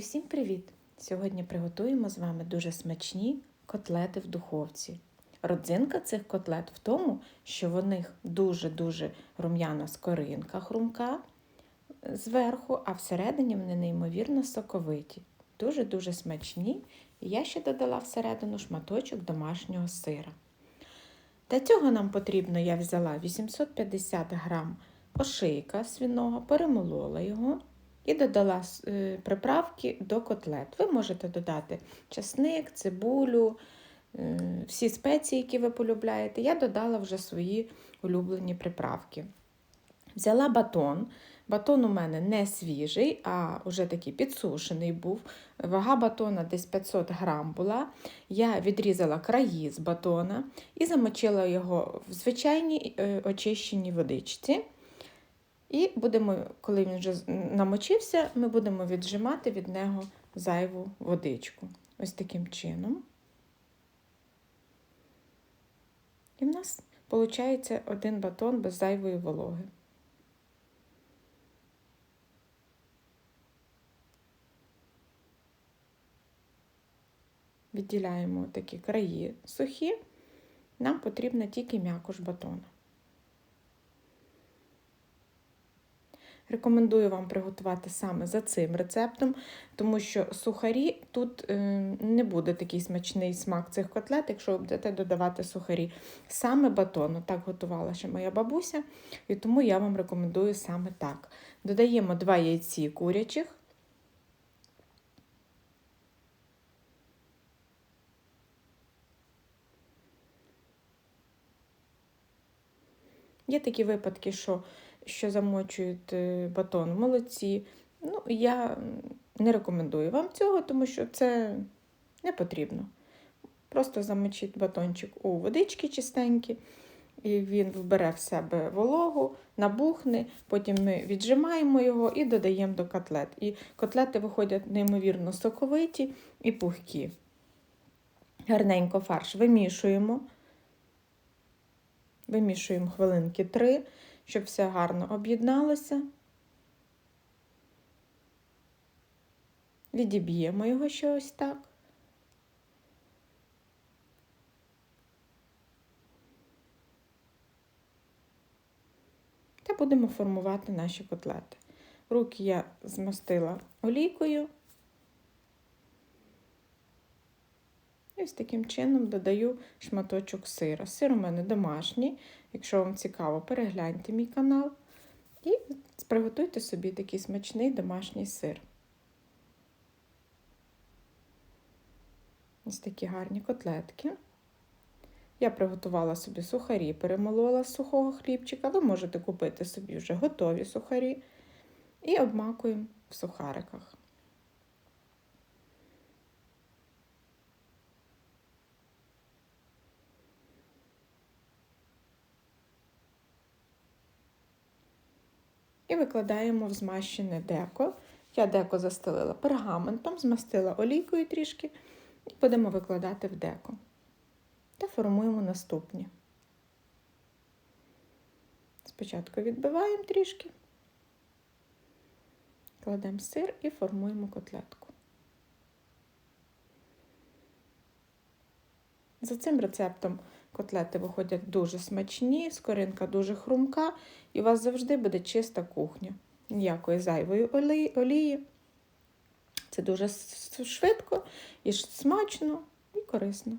Усім привіт! Сьогодні приготуємо з вами дуже смачні котлети в духовці. Родзинка цих котлет в тому, що в них дуже-дуже рум'яна скоринка хрумка зверху, а всередині вони неймовірно соковиті. Дуже-дуже смачні. І я ще додала всередину шматочок домашнього сира. Для цього нам потрібно, я взяла 850 грам ошийка свиного, перемолола його і додала е, приправки до котлет. Ви можете додати часник, цибулю, е, всі спеції, які ви полюбляєте. Я додала вже свої улюблені приправки. Взяла батон. Батон у мене не свіжий, а вже такий підсушений був. Вага батона десь 500 грам була. Я відрізала краї з батона і замочила його в звичайній е, очищеній водичці. І будемо, коли він вже намочився, ми будемо віджимати від нього зайву водичку. Ось таким чином. І в нас виходить один батон без зайвої вологи. Відділяємо такі краї сухі, нам потрібна тільки м'якош батона. Рекомендую вам приготувати саме за цим рецептом, тому що сухарі тут е, не буде такий смачний смак цих котлет, якщо ви будете додавати сухарі. Саме батону так готувала ще моя бабуся, і тому я вам рекомендую саме так. Додаємо 2 яйці курячих. Є такі випадки, що що замочують е, батон молодці. Ну, Я не рекомендую вам цього, тому що це не потрібно. Просто замочіть батончик у водички чистенькі, і він вбере в себе вологу, набухне, потім ми віджимаємо його і додаємо до котлет. І котлети виходять неймовірно соковиті і пухкі. Гарненько фарш вимішуємо. Вимішуємо хвилинки 3 щоб все гарно об'єдналося. Відіб'ємо його ще ось так. Та будемо формувати наші котлети. Руки я змастила олійкою. І ось таким чином додаю шматочок сира. Сир у мене домашній. Якщо вам цікаво, перегляньте мій канал і приготуйте собі такий смачний домашній сир. Ось такі гарні котлетки. Я приготувала собі сухарі, перемолола з сухого хлібчика. Ви можете купити собі вже готові сухарі і обмакуємо в сухариках. Викладаємо в змащене деко. Я деко застелила пергаментом, змастила олійкою трішки, і будемо викладати в деко. Та формуємо наступні. Спочатку відбиваємо трішки, кладемо сир і формуємо котлетку. За цим рецептом Котлети виходять дуже смачні, скоринка дуже хрумка, і у вас завжди буде чиста кухня. Ніякої зайвої олії. Це дуже швидко, і смачно і корисно.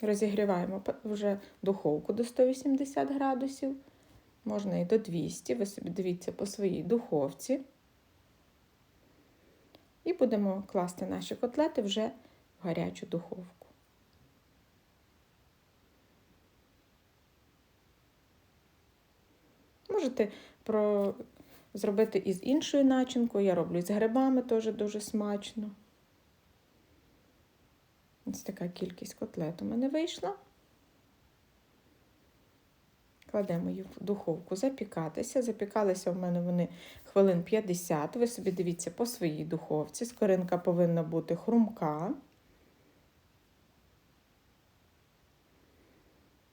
Розігріваємо вже духовку до 180 градусів, можна і до 200, ви собі дивіться по своїй духовці. І будемо класти наші котлети вже в гарячу духовку. Можете про... зробити із іншою начинкою, я роблю з грибами теж дуже смачно. Ось така кількість котлет у мене вийшла кладемо їх в духовку, запікатися. Запікалися в мене вони хвилин 50. Ви собі дивіться по своїй духовці. Скоринка повинна бути хрумка.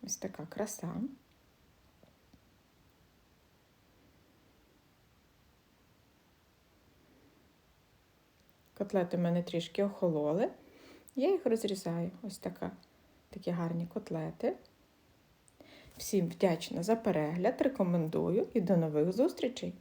Ось така краса. Котлети в мене трішки охололи. Я їх розрізаю. Ось така, такі гарні котлети. Всім вдячна за перегляд, рекомендую і до нових зустрічей!